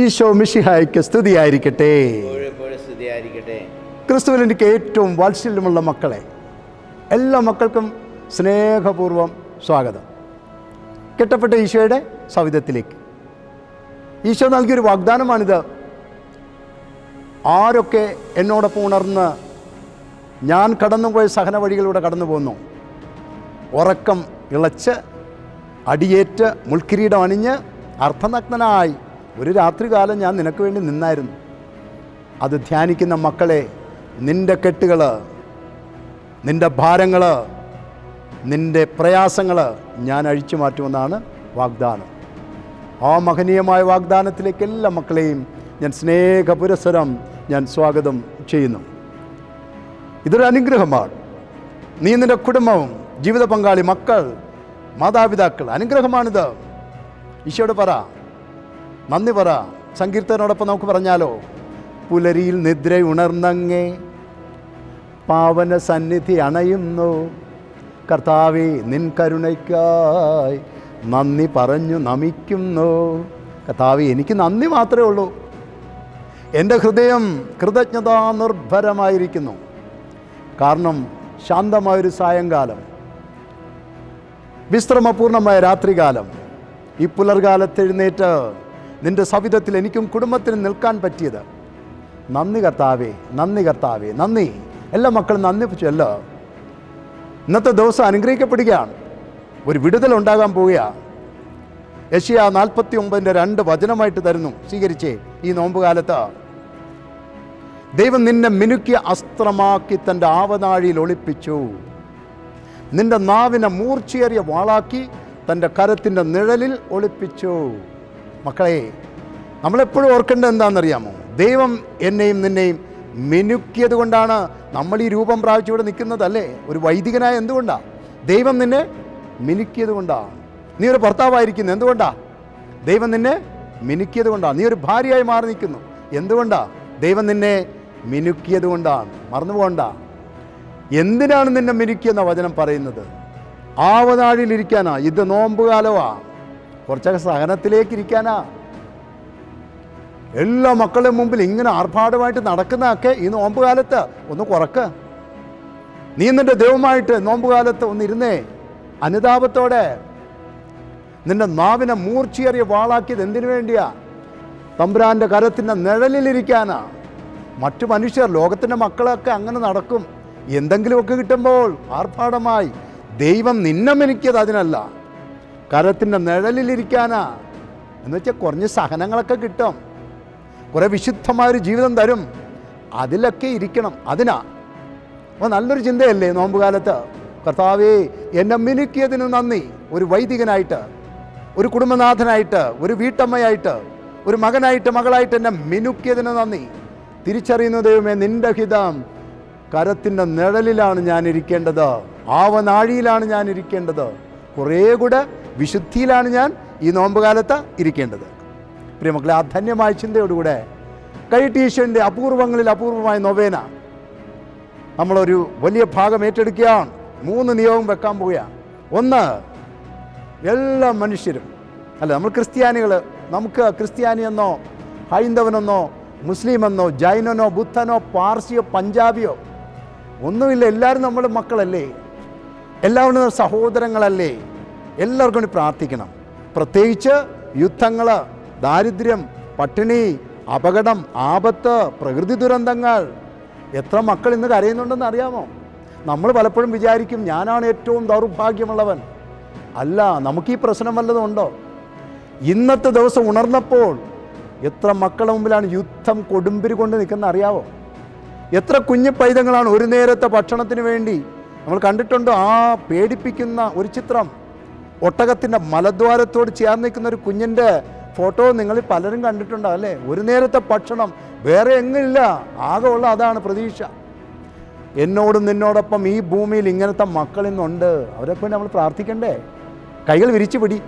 ഈശോ മിഷിഹായ്ക്ക് സ്തുതിയായിരിക്കട്ടെ. ക്രിസ്തുവിൽ എനിക്ക് ഏറ്റവും വാത്സല്യമുള്ള മക്കളെ എല്ലാ മക്കൾക്കും സ്നേഹപൂർവം സ്വാഗതം. കെട്ടപ്പെട്ട ഈശോയുടെ സവിധത്തിലേക്ക്. ഈശോ നൽകിയൊരു വാഗ്ദാനമാണിത്. ആരൊക്കെ എന്നോടൊപ്പം ഉണർന്ന് ഞാൻ കടന്നുപോയ സഹന വഴികളിലൂടെ കടന്നു പോന്നു ഉറക്കം ഇളച്ച് അടിയേറ്റ് മുൾക്കിരീടം അണിഞ്ഞ് അർത്ഥനഗ്നനായി ഒരു രാത്രികാലം ഞാൻ നിനക്ക് വേണ്ടി നിന്നായിരുന്നു. അത് ധ്യാനിക്കുന്ന മക്കളെ നിന്റെ കെട്ടുകൾ നിന്റെ ഭാരങ്ങൾ നിന്റെ പ്രയാസങ്ങൾ ഞാൻ അഴിച്ചു മാറ്റുമെന്നാണ് വാഗ്ദാനം. ആ മഹനീയമായ വാഗ്ദാനത്തിലേക്ക് എല്ലാ മക്കളെയും ഞാൻ സ്നേഹപുരസരം ഞാൻ സ്വാഗതം ചെയ്യുന്നു. ഇതൊരു അനുഗ്രഹമാണ്. നീ നിന്റെ കുടുംബവും ജീവിത പങ്കാളി മക്കൾ മാതാപിതാക്കൾ അനുഗ്രഹമാണിത്. ഈശോട് പറ നന്ദി പറ. സങ്കീർത്തനോടൊപ്പം നമുക്ക് പറഞ്ഞാലോ? പുലരിയിൽ നിദ്ര ഉണർന്നങ്ങേ. പാവന സന്നിധി അണയുന്നു. കർത്താവെ നിൻ കരുണയ്ക്കായി നന്ദി പറഞ്ഞു നമിക്കുന്നു. കർത്താവെ എനിക്ക് നന്ദി മാത്രമേ ഉള്ളൂ. എന്റെ ഹൃദയം കൃതജ്ഞതാ നിർഭരമായിരിക്കുന്നു കാരണം ശാന്തമായൊരു സായങ്കാലം വിശ്രമപൂർണമായ രാത്രികാലം ഈ പുലർകാലത്ത് എഴുന്നേറ്റ് നിന്റെ സവിധത്തിൽ എനിക്കും കുടുംബത്തിനും നിൽക്കാൻ പറ്റിയത്. നന്ദി കർത്താവേ നന്ദി കർത്താവേ നന്ദി. എല്ലാ മക്കളും നന്ദി അല്ലോ. ഇന്നത്തെ ദിവസം അനുഗ്രഹിക്കപ്പെടുകയാണ്. ഒരു വിടുതൽ ഉണ്ടാകാൻ പോവുകയാണ് യഷ്യ നാൽപ്പത്തി ഒമ്പതിന്റെ രണ്ട് വചനമായിട്ട് തരുന്നു. സ്വീകരിച്ചേ ഈ നോമ്പുകാലത്ത്. ദൈവം നിന്നെ മിനുക്കിയ അസ്ത്രമാക്കി തന്റെ ആവനാഴിയിൽ ഒളിപ്പിച്ചു. നിന്റെ നാവിനെ മൂർച്ചയേറിയ വാളാക്കി തന്റെ കരത്തിന്റെ നിഴലിൽ ഒളിപ്പിച്ചു. മക്കളെ നമ്മളെപ്പോഴും ഓർക്കേണ്ടത് എന്താണെന്നറിയാമോ? ദൈവം എന്നെയും നിന്നെയും മിനുക്കിയത് കൊണ്ടാണ് നമ്മൾ ഈ രൂപം പ്രാപിച്ചുകൂടെ നിൽക്കുന്നതല്ലേ? ഒരു വൈദികനായ എന്തുകൊണ്ടാണ് ദൈവം നിന്നെ മിനുക്കിയത് കൊണ്ടാണ് നീ ഒരു ഭർത്താവായിരിക്കുന്നു എന്തുകൊണ്ടാണ് ദൈവം നിന്നെ മിനുക്കിയത് കൊണ്ടാണ് നീ ഒരു ഭാര്യയായി മാറി നിൽക്കുന്നു എന്തുകൊണ്ടാണ് ദൈവം നിന്നെ മിനുക്കിയത് കൊണ്ടാണ് മറന്നു പോകണ്ട. എന്തിനാണ് നിന്നെ മിനുക്കിയെന്ന വചനം പറയുന്നത്? ആവനാഴിയിലിരിക്കാനാ ഇത് നോമ്പുകാലമാ കുറച്ചൊക്കെ സഹനത്തിലേക്ക് ഇരിക്കാനാ എല്ലാ മക്കളുടെ മുമ്പിൽ ഇങ്ങനെ ആർഭാടമായിട്ട് നടക്കുന്നതൊക്കെ ഈ നോമ്പ് നോമ്പുകാലത്ത് ഒന്ന് കുറക്ക്. നീ നിന്റെ ദൈവമായിട്ട് നോമ്പ് നോമ്പുകാലത്ത് ഒന്നിരുന്നേ അനുതാപത്തോടെ. നിന്റെ നാവിനെ മൂർച്ചയേറിയ വാളാക്കിയത് എന്തിനു വേണ്ടിയാ? തമ്പുരാന്റെ കരത്തിന്റെ നിഴലിലിരിക്കാനാ. മറ്റു മനുഷ്യർ ലോകത്തിന്റെ മക്കളൊക്കെ അങ്ങനെ നടക്കും. എന്തെങ്കിലുമൊക്കെ കിട്ടുമ്പോൾ ആർഭാടമായി. ദൈവം നിന്നെ മെനിക്കിയത് അതിനല്ല കരത്തിന്റെ നിഴലിലിരിക്കാനാ. എന്ന് വെച്ചാൽ കുറഞ്ഞ സഹനങ്ങളൊക്കെ കിട്ടും. കുറേ വിശുദ്ധമായൊരു ജീവിതം തരും. അതിലൊക്കെ ഇരിക്കണം. അതിനാ. അപ്പോൾ നല്ലൊരു ചിന്തയല്ലേ നോമ്പുകാലത്ത്? കർത്താവേ എന്നെ മിനുക്കിയതിന് നന്ദി. ഒരു വൈദികനായിട്ട് ഒരു കുടുംബനാഥനായിട്ട് ഒരു വീട്ടമ്മയായിട്ട് ഒരു മകനായിട്ട് മകളായിട്ട് എന്നെ മിനുക്കിയതിന് നന്ദി. തിരിച്ചറിയുന്ന ദൈവമേ നിന്റെ ഹിതം. കരത്തിന്റെ നിഴലിലാണ് ഞാൻ ഇരിക്കേണ്ടത് ആവനാഴിയിലാണ് ഞാൻ ഇരിക്കേണ്ടത് കുറേ കൂടെ വിശുദ്ധിയിലാണ് ഞാൻ ഈ നോമ്പുകാലത്ത് ഇരിക്കേണ്ടത്. പ്രിയമക്കളെ ആ ധന്യമായ ചിന്തയോടുകൂടെ കഴിട്ടീശ്വരന്റെ അപൂർവങ്ങളിൽ അപൂർവമായ നൊവേന നമ്മളൊരു വലിയ ഭാഗം ഏറ്റെടുക്കുകയാണ്. മൂന്ന് നിയമം വെക്കാൻ പോവുകയാണ്. ഒന്ന് എല്ലാ മനുഷ്യരും അല്ല നമ്മൾ ക്രിസ്ത്യാനികൾ നമുക്ക് ക്രിസ്ത്യാനിയെന്നോ ഹൈന്ദവനെന്നോ മുസ്ലിമെന്നോ ജൈനനോ ബുദ്ധനോ പാർസിയോ പഞ്ചാബിയോ ഒന്നുമില്ല എല്ലാവരും നമ്മൾ മക്കളല്ലേ? എല്ലാവരും സഹോദരങ്ങളല്ലേ? എല്ലാവർക്കും വേണ്ടി പ്രാർത്ഥിക്കണം. പ്രത്യേകിച്ച് യുദ്ധങ്ങൾ ദാരിദ്ര്യം പട്ടിണി അപകടം ആപത്ത് പ്രകൃതി ദുരന്തങ്ങൾ. എത്ര മക്കൾ ഇന്ന് കരയുന്നുണ്ടെന്ന് അറിയാമോ? നമ്മൾ പലപ്പോഴും വിചാരിക്കും ഞാനാണ് ഏറ്റവും ദൗർഭാഗ്യമുള്ളവൻ. അല്ല നമുക്ക് ഈ പ്രശ്നം വല്ലതും ഉണ്ടോ? ഇന്നത്തെ ദിവസം ഉണർന്നപ്പോൾ എത്ര മക്കളുടെ മുമ്പിലാണ് യുദ്ധം കൊടുമ്പിരി കൊണ്ട് നിൽക്കുന്ന അറിയാവോ? എത്ര കുഞ്ഞു പൈതങ്ങളാണ് ഒരു നേരത്തെ ഭക്ഷണത്തിന് വേണ്ടി. നമ്മൾ കണ്ടിട്ടുണ്ടോ ആ പേടിപ്പിക്കുന്ന ഒരു ചിത്രം? ഒട്ടകത്തിന്റെ മലദ്വാരത്തോട് ചേർന്ന് നിൽക്കുന്ന ഒരു കുഞ്ഞിന്റെ ഫോട്ടോ നിങ്ങൾ പലരും കണ്ടിട്ടുണ്ടാവും അല്ലേ? ഒരു നേരത്തെ ഭക്ഷണം വേറെ എങ്ങില്ല ആകെ ഉള്ള അതാണ് പ്രതീക്ഷ. എന്നോടും നിന്നോടൊപ്പം ഈ ഭൂമിയിൽ ഇങ്ങനത്തെ മക്കൾ ഇന്നുണ്ട്. നമ്മൾ പ്രാർത്ഥിക്കണ്ടേ? കൈകൾ വിരിച്ചു പിടി.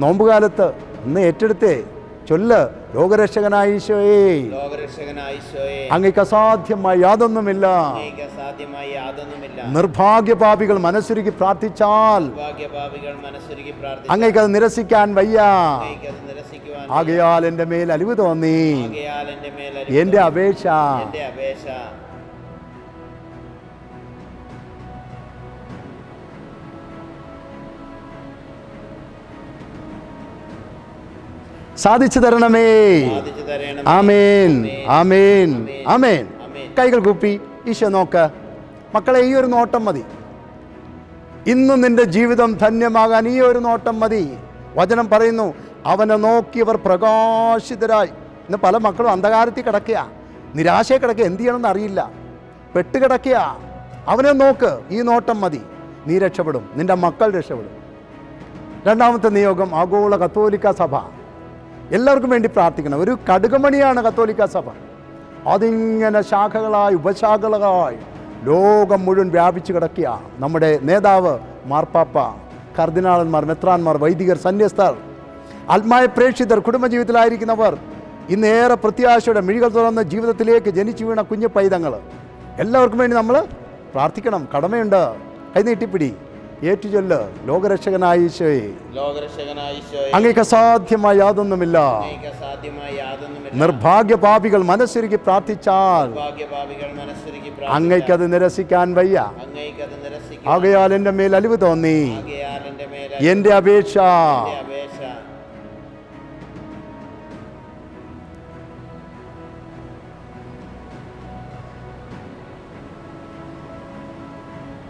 നോമ്പുകാലത്ത് ഇന്ന് ഏറ്റെടുത്തേ. ചൊല്ല്. ലോകരക്ഷകനായ ഈശോയേ. അങ്ങേക്ക് അസാധ്യമായി യാതൊന്നുമില്ല. നിർഭാഗ്യപാപികൾ മനസ്സുരുക്കി പ്രാർത്ഥിച്ചാൽ അങ്ങേക്ക് അത് നിരസിക്കാൻ വയ്യ. ആകയാൽ എന്റെ മേൽ അലിവ് തോന്നി. എന്റെ അപേക്ഷ. സാധിച്ചു തരണമേ. ആമേൻ. ആമേൻ. ആമേൻ. കൈകൾ കൂപ്പി ഈശോ നോക്ക്. മക്കളെ ഈ ഒരു നോട്ടം മതി. ഇന്ന് നിന്റെ ജീവിതം ധന്യമാകാൻ ഈ ഒരു നോട്ടം മതി. വചനം പറയുന്നു അവനെ നോക്കിയവർ പ്രകാശിതരായി. ഇന്ന് പല മക്കളും അന്ധകാരത്തിൽ കിടക്കുക നിരാശയെ കിടക്കുക എന്ത് ചെയ്യണമെന്ന് അറിയില്ല. പെട്ടുകിടക്കുക അവനെ നോക്ക് ഈ നോട്ടം മതി. നീ രക്ഷപ്പെടും. നിന്റെ മക്കൾ രക്ഷപ്പെടും. രണ്ടാമത്തെ നിയോഗം ആഗോള കത്തോലിക്ക സഭ. എല്ലാവർക്കും വേണ്ടി പ്രാർത്ഥിക്കണം. ഒരു കടുകമണിയാണ് കത്തോലിക്ക സഭ. അതിങ്ങനെ ശാഖകളായി ഉപശാഖകളായി ലോകം മുഴുവൻ വ്യാപിച്ചു കിടക്കുക. നമ്മുടെ നേതാവ് മാർപ്പാപ്പ കർദിനാളന്മാർ മെത്രാന്മാർ വൈദികർ സന്യസ്തർ ആത്മായ പ്രേക്ഷിതർ കുടുംബജീവിതത്തിലായിരിക്കുന്നവർ ഇന്നേറെ പ്രത്യാശയുടെ മിഴികൾ തുറന്ന് ജീവിതത്തിലേക്ക് ജനിച്ചു വീണ കുഞ്ഞു പൈതങ്ങൾ എല്ലാവർക്കും വേണ്ടി നമ്മൾ പ്രാർത്ഥിക്കണം. കടമയുണ്ട്. കൈനീട്ടിപ്പിടി. ഏറ്റുചൊല്ല് ലോകരക്ഷകനായ ഈശോയെ. അങ്ങേക്ക് അസാധ്യമായ യാതൊന്നുമില്ല. യാതൊന്നുമില്ല. നിർഭാഗ്യപാപികൾ മനസ്സൊരുക്കി പ്രാർത്ഥിച്ചാൽ അങ്ങയ്ക്കത് നിരസിക്കാൻ വയ്യ. ആകയാൽ എന്റെ മേൽ അലിവ് തോന്നി. എന്റെ അപേക്ഷ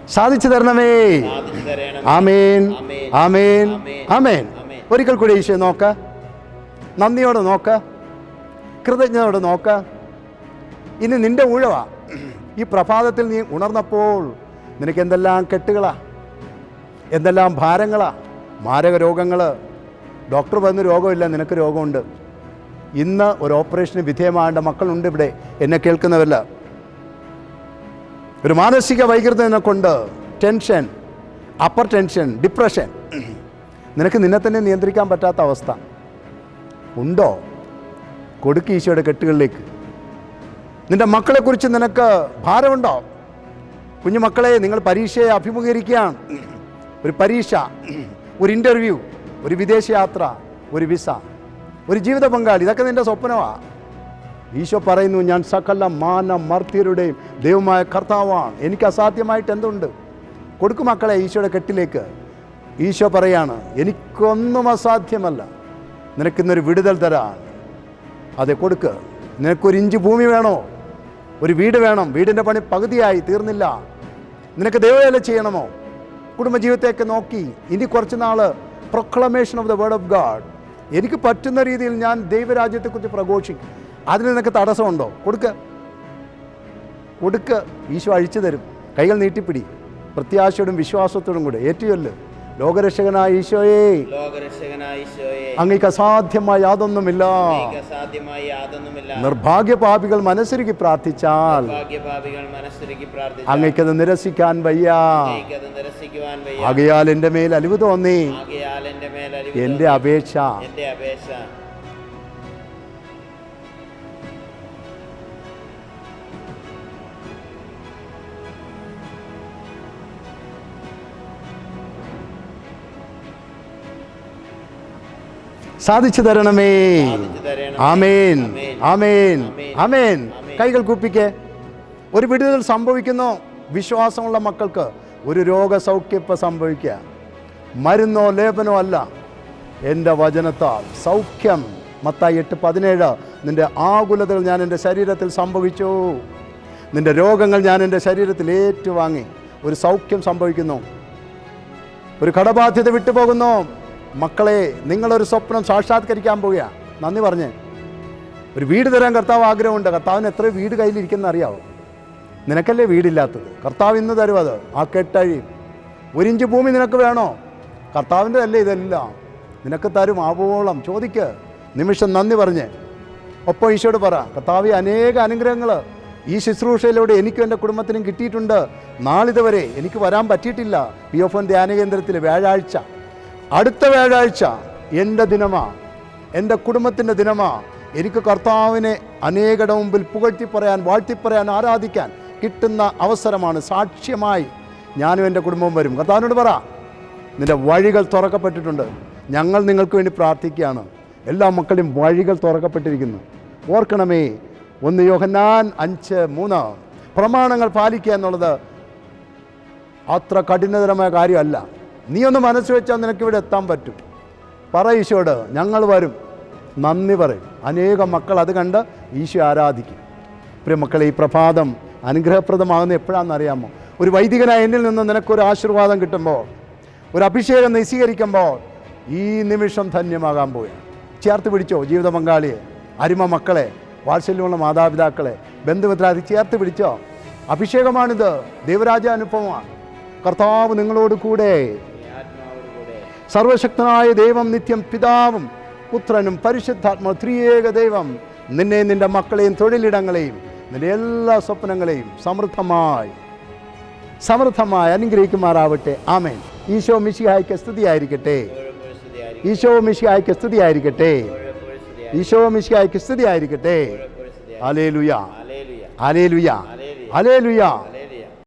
സാധിച്ചു തരണമേ. ആമേൻ. ആമേൻ. ആമേൻ. ഒരിക്കൽ കൂടി ഈശോ നോക്ക. നന്ദിയോടെ നോക്ക. കൃതജ്ഞതയോടെ നോക്ക. ഇനി നിന്റെ ഊഴവാ. ഈ പ്രഭാതത്തിൽ നീ ഉണർന്നപ്പോൾ നിനക്ക് എന്തെല്ലാം കെട്ടുകളാ? എന്തെല്ലാം ഭാരങ്ങളാ? മാരക രോഗങ്ങൾ ഡോക്ടർ പറഞ്ഞ രോഗമില്ല നിനക്ക് രോഗമുണ്ട്. ഇന്ന് ഒരു ഓപ്പറേഷന് വിധേയമാകേണ്ട മക്കളുണ്ട് ഇവിടെ. എന്നെ കേൾക്കുന്നവല്ല ഒരു മാനസിക വൈകൃതനെ കൊണ്ട് ടെൻഷൻ അപ്പർ ടെൻഷൻ ഡിപ്രഷൻ നിനക്ക് നിന്നെ തന്നെ നിയന്ത്രിക്കാൻ പറ്റാത്ത അവസ്ഥ. ഉണ്ടോ? കൊടുക്ക് ഈശോയുടെ കെട്ടുകളിലേക്ക്. നിന്റെ മക്കളെക്കുറിച്ച് നിനക്ക് ഭാരമുണ്ടോ? കുഞ്ഞുമക്കളെ നിങ്ങൾ പരീക്ഷയെ അഭിമുഖീകരിക്കുകയാണ്. ഒരു പരീക്ഷ ഒരു ഇന്റർവ്യൂ ഒരു വിദേശയാത്ര ഒരു വിസ ഒരു ജീവിത പങ്കാളി. ഇതൊക്കെ നിന്റെ സ്വപ്നമാണ് ഈശോ പറയുന്നു ഞാൻ സകല മാന മർത്യരുടെയും ദൈവമായ കർത്താവാണ്. എനിക്ക് അസാധ്യമായിട്ട് എന്തുണ്ട്? കൊടുക്കു മക്കളെ ഈശോയുടെ കെട്ടിലേക്ക്. ഈശോ പറയാണ് എനിക്കൊന്നും അസാധ്യമല്ല. നിനക്കിന്നൊരു വിടുതൽ തരാൻ. അതെ കൊടുക്ക്. നിനക്കൊരു ഇഞ്ച് ഭൂമി വേണോ? ഒരു വീട് വേണം. വീടിന്റെ പണി പകുതിയായി തീർന്നില്ല. നിനക്ക് ദൈവവേല ചെയ്യണമോ? കുടുംബജീവിതത്തെയൊക്കെ നോക്കി ഇനി കുറച്ച് നാൾ proclamation of the word of God എനിക്ക് പറ്റുന്ന രീതിയിൽ ഞാൻ ദൈവരാജ്യത്തെക്കുറിച്ച് പ്രഘോഷിക്കും. അതിന് നിനക്ക് തടസ്സമുണ്ടോ? കൊടുക്ക്. കൊടുക്ക്. ഈശോ അഴിച്ചു തരും. കൈകൾ നീട്ടിപ്പിടി. പ്രത്യാശയോടും വിശ്വാസത്തോടും കൂടെ. ഏറ്റുചൊല്ല്. ലോകരക്ഷകനായ ഈശോയെ. അങ്ങേക്ക് അസാധ്യമായ യാതൊന്നുമില്ല. നിർഭാഗ്യപാപികൾ മനസ്സിരുകി പ്രാർത്ഥിച്ചാൽ അങ്ങേക്കത് നിരസിക്കാൻ വയ്യ. ആകയാൽ എന്റെ മേൽ അലിവ് തോന്നി. എന്റെ എന്റെ. അപേക്ഷ. സാധിച്ചു തരണമേ. ആമേൻ. ആമേൻ. ആമേൻ. കൈകൾ കൂപ്പിക്കേ. ഒരു വിടുതൽ സംഭവിക്കുന്നു. വിശ്വാസമുള്ള മക്കൾക്ക് ഒരു രോഗസൗഖ്യം ഇപ്പം സംഭവിക്കുക. മരുന്നോ ലേപനോ അല്ല. എന്റെ വചനത്താൽ സൗഖ്യം. മത്തായി എട്ട് പതിനേഴ്. നിന്റെ ആകുലതകൾ ഞാൻ എന്റെ ശരീരത്തിൽ സംഭവിച്ചു. നിന്റെ രോഗങ്ങൾ ഞാൻ എന്റെ ശരീരത്തിൽ ഏറ്റുവാങ്ങി. ഒരു സൗഖ്യം സംഭവിക്കുന്നു. ഒരു കടബാധ്യത വിട്ടുപോകുന്നു. മക്കളെ നിങ്ങളൊരു സ്വപ്നം സാക്ഷാത്കരിക്കാൻ പോവുക നന്ദി പറഞ്ഞേ. ഒരു വീട് തരാൻ കർത്താവ് ആഗ്രഹമുണ്ട്. കർത്താവിന് എത്ര വീട് കയ്യിലിരിക്കുന്ന അറിയാവോ? നിനക്കല്ലേ വീടില്ലാത്തത്? കർത്താവ് ഇന്ന് തരും അത്. ആ കെട്ടഴി ഒരിഞ്ച് ഭൂമി നിനക്ക് വേണോ? കർത്താവിന്റെ അല്ലേ ഇതെല്ലാം? നിനക്ക് തരും ആവോളം. ചോദിക്ക്. നിമിഷം നന്ദി പറഞ്ഞ്. ഒപ്പം ഈശോട് പറ. കർത്താവ് അനേക അനുഗ്രഹങ്ങൾ ഈ ശുശ്രൂഷയിലൂടെ എനിക്കും എന്റെ കുടുംബത്തിനും കിട്ടിയിട്ടുണ്ട്. നാളിതുവരെ എനിക്ക് വരാൻ പറ്റിയിട്ടില്ല. പി എഫ് എൻ ധ്യാന കേന്ദ്രത്തിൽ വ്യാഴാഴ്ച. അടുത്ത വ്യാഴാഴ്ച എന്റെ ദിനമാ എന്റെ കുടുംബത്തിന്റെ ദിനമാ. എനിക്ക് കർത്താവിനെ അനേകട മുമ്പിൽ പുകഴ്ത്തി പറയാൻ വാഴ്ത്തി പറയാൻ ആരാധിക്കാൻ കിട്ടുന്ന അവസരമാണ് സാക്ഷ്യമായി ഞാനും എന്റെ കുടുംബവും വരും. കർത്താവിനോട് പറ നിന്റെ വഴികൾ തുറക്കപ്പെട്ടിട്ടുണ്ട്. ഞങ്ങൾ നിങ്ങൾക്ക് വേണ്ടി പ്രാർത്ഥിക്കുകയാണ്. എല്ലാ മക്കളെയും വഴികൾ തുറക്കപ്പെട്ടിരിക്കുന്നു. ഓർക്കണമേ ഒന്ന് യോഹന്നാൻ അഞ്ച് മൂന്ന്. പ്രമാണങ്ങൾ പാലിക്കുക എന്നുള്ളത് അത്ര കഠിനതരമായ കാര്യമല്ല. നീ ഒന്ന് മനസ്സ് വെച്ചാൽ നിനക്ക് ഇവിടെ എത്താൻ പറ്റും. പറ ഈശോട് ഞങ്ങൾ വരും. നന്ദി പറയും. അനേകം മക്കൾ അത് കണ്ട് ഈശോ ആരാധിക്കും. പ്രിയ മക്കളെ ഈ പ്രഭാതം അനുഗ്രഹപ്രദമാകുന്ന എപ്പോഴാണെന്നറിയാമോ ഒരു വൈദികനായ എന്നിൽ നിന്ന് നിനക്കൊരു ആശീർവാദം കിട്ടുമ്പോൾ ഒരു അഭിഷേകം നിസ്വീകരിക്കുമ്പോൾ ഈ നിമിഷം ധന്യമാകാൻ പോയി ചേർത്ത് പിടിച്ചോ ജീവിത പങ്കാളിയെ അരിമ മക്കളെ വാത്സല്യമുള്ള മാതാപിതാക്കളെ ബന്ധുമിത്രാതി ചേർത്ത് പിടിച്ചോ. അഭിഷേകമാണിത് ദൈവരാജ അനുഭവമാണ് കർത്താവ് നിങ്ങളോട് കൂടെ സർവശക്തനായ ദൈവം നിത്യം പിതാവും പുത്രനും പരിശുദ്ധാത്മ ത്രിയേക ദൈവം. നിന്നെ നിന്റെ മക്കളെയും തൊഴിലിടങ്ങളെയും നിന്റെ എല്ലാ സ്വപ്നങ്ങളെയും സമൃദ്ധമായി സമൃദ്ധമായി അനുഗ്രഹിക്കുമാറാവട്ടെ. ആമേൻ. ഈശോ മിശിഹായ്ക്ക് സ്തുതിയായിരിക്കട്ടെ. ഈശോ മിശിഹായ്ക്ക് സ്തുതിയായിരിക്കട്ടെ. ഈശോ മിശിഹായ്ക്ക് സ്തുതിയായിരിക്കട്ടെ. അലേലുയാ അലേലുയാ അലേലുയ അലേലുയ